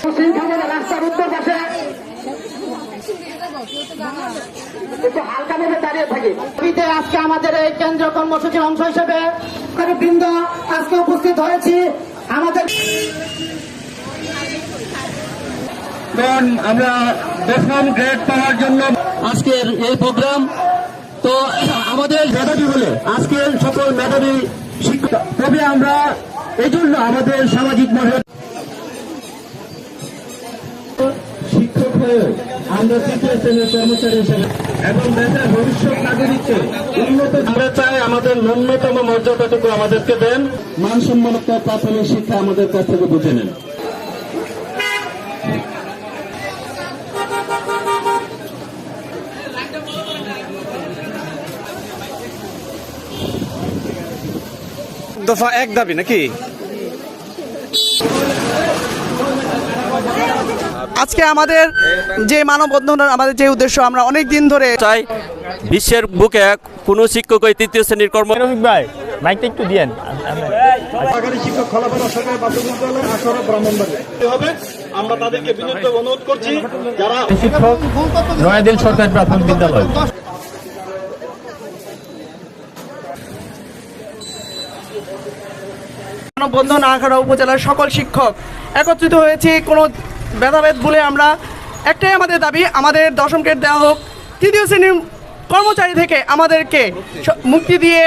সিংখানের রাস্তার উত্তর পাশে একটু হালকা ভাবে দাঁড়িয়ে থাকি আজকে আমাদের এই কেন্দ্র কর্মসূচির অংশ হিসেবে বৃন্দ আজকে উপস্থিত হয়েছি। আমাদের আমরা দশম গ্রেড পাওয়ার জন্য আজকের এই প্রোগ্রাম তো আমাদের মেধাবী বলে আজকের সকল মেধাবী শিক্ষক তবে আমরা এই জন্য আমাদের সামাজিক মহল আমরা তৃতীয় শ্রেণির কর্মচারী হিসেবে এবং দেশের ভবিষ্যৎ নাগরিককে উন্নত আমরা চাই আমাদের ন্যূনতম মর্যাদাটুকু আমাদেরকে দেন। মানসম্মত প্রাথমিক শিক্ষা আমাদের কাছ থেকে বুঝে নেন। দফা এক দাবি নাকি? আজকে আমাদের যে মানববন্ধন আমাদের যে উদ্দেশ্য আমরা অনেক দিন ধরে চাই বিশ্বের বুকে কোনো শিক্ষক ওই তৃতীয় শ্রেণির কর্ম ভাই মাইকটা একটু দিয়েন। শিক্ষক খোলাপাড়া সরকারি প্রাথমিক বিদ্যালয় আসরে ব্রাহ্মণবাড়ি হবে? আমরা তাদেরকে বিনীত অনুরোধ করছি যারা শিক্ষক নয়াদিল সরকারি প্রাথমিক বিদ্যালয়। মানববন্ধন আখাড়া উপজেলার সকল শিক্ষক একত্রিত হয়েছি কোনো ভেদাভেদ বলে আমরা একটাই আমাদের দাবি, আমাদের দশম গ্রেড দেওয়া হোক। তৃতীয় শ্রেণির কর্মচারী থেকে আমাদেরকে মুক্তি দিয়ে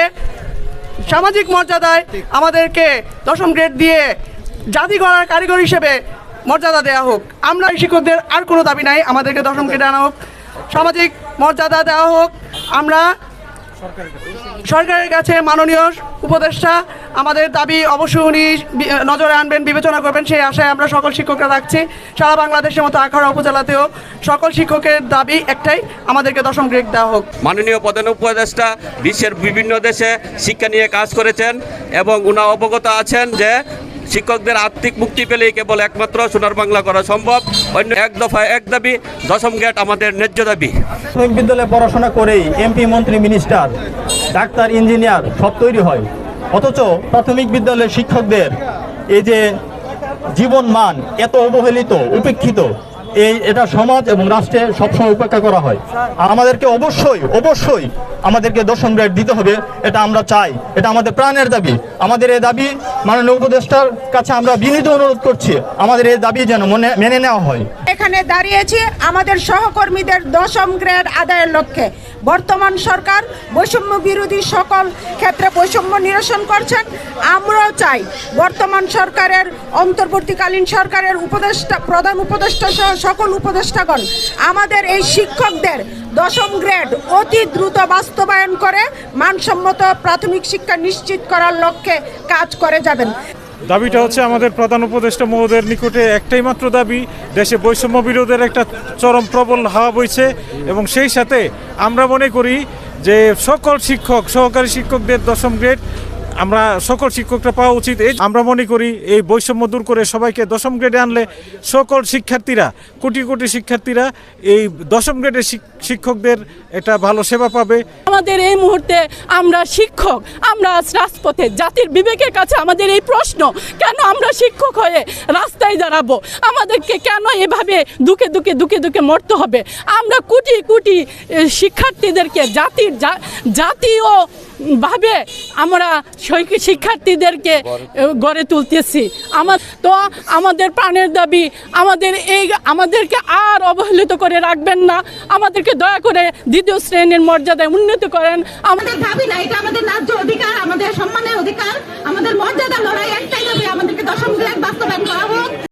সামাজিক মর্যাদায় আমাদেরকে দশম গ্রেড দিয়ে জাতি গড়ার কারিগর হিসেবে মর্যাদা দেওয়া হোক। আমরা শিক্ষকদের আর কোনো দাবি নাই, আমাদেরকে দশম গ্রেড আনা হোক। সামাজিক মর্যাদা দেওয়া হোক। আমরা সরকারের কাছে মাননীয় উপদেষ্টা, আমাদের দাবি অবশ্যই উনি নজরে আনবেন, বিবেচনা করবেন, সেই আশায় আমরা সকল শিক্ষকরা রাখছি। সারা বাংলাদেশের মতো আখাড়া উপজেলাতেও সকল শিক্ষকের দাবি একটাই, আমাদেরকে দশম গ্রেড দেওয়া হোক। মাননীয় প্রধান উপদেষ্টা, বিশ্বের বিভিন্ন দেশে শিক্ষা নিয়ে কাজ করেছেন এবং উনা অবগত আছেন যে শিক্ষকদের আর্থিক মুক্তি পেলেই কেবল একমাত্র সোনার বাংলা করা সম্ভব। অন্য এক দফায় এক দাবি, দশম গেট আমাদের ন্যায্য দাবি। প্রাথমিক বিদ্যালয়ে পড়াশোনা করেই এমপি, মন্ত্রী, মিনিস্টার, ডাক্তার, ইঞ্জিনিয়ার সব তৈরি হয়। অথচ প্রাথমিক বিদ্যালয়ের শিক্ষকদের এই যে জীবন মান এত অবহেলিত, উপেক্ষিত এই এটা সমাজ এবং রাষ্ট্রে সবসময় উপেক্ষা করা হয়। আর আমাদেরকে অবশ্যই অবশ্যই আমাদেরকে দশম গ্রেড দিতে হবে, এটা আমরা চাই, এটা আমাদের প্রাণের দাবি। আমাদের এই দাবি মাননীয় উপদেষ্টার কাছে আমরা বিনীত অনুরোধ করছি, আমাদের এই দাবি যেন মনে, মেনে নেওয়া হয়। এখানে দাঁড়িয়েছি আমাদের সহকর্মীদের দশম গ্রেড আদায়ের লক্ষ্যে। বর্তমান সরকার বৈষম্য বিরোধী সকল ক্ষেত্রে বৈষম্য নিরসন করছেন। আমরাও চাই বর্তমান সরকারের, অন্তর্বর্তীকালীন সরকারের উপদেষ্টা, প্রধান উপদেষ্টা সহ সকল উপদেষ্টাগণ, আমাদের এই শিক্ষকদের দশম গ্রেড অতি দ্রুত বাস্তবায়ন করে মানসম্মত প্রাথমিক শিক্ষা নিশ্চিত করার লক্ষ্যে কাজ করে যাবেন। দাবিটা হচ্ছে আমাদের প্রধান উপদেষ্টা মহোদয়ের নিকটে একটাই মাত্র দাবি, দেশে বৈষম্য বিরোধের একটা চরম প্রবল হাওয়া বইছে এবং সেই সাথে আমরা মনে করি যে সকল শিক্ষক, সহকারী শিক্ষকদের দশম গ্রেড আমরা সকল শিক্ষকরা পাওয়া উচিত। এই আমরা মনে করি, এই বৈষম্য দূর করে সবাইকে দশম গ্রেডে আনলে সকল শিক্ষার্থীরা, কোটি কোটি শিক্ষার্থীরা এই দশম গ্রেডের শিক্ষকদের এটা ভালো সেবা পাবে। আমাদের এই মুহূর্তে আমরা শিক্ষক, আমরা রাজপথে, জাতির বিবেকের কাছে আমাদের এই প্রশ্ন, কেন আমরা শিক্ষক হয়ে রাস্তায় দাঁড়াবো? আমাদেরকে কেন এভাবে দুকে দুকে দুকে দুকে মরতে হবে? আমরা কোটি কোটি শিক্ষার্থীদেরকে জাতির জাতীয় ভাবে আমরা শিক্ষার্থীদেরকে গড়ে তুলতেছি। আমার তো আমাদের প্রাণের দাবি আমাদের এই আমাদেরকে আর অবহেলিত করে রাখবেন না। আমাদেরকে দয়া করে দ্বিতীয় শ্রেণির মর্যাদায় উন্নত করেন। আমাদের ভাবি না এটা আমাদের ন্যায্য অধিকার আমাদের সম্মানের অধিকার। আমাদের মর্যাদা লড়াই একটাই হবে আমাদেরকে দশম গ্রেড বাস্তবায়ন করা হোক।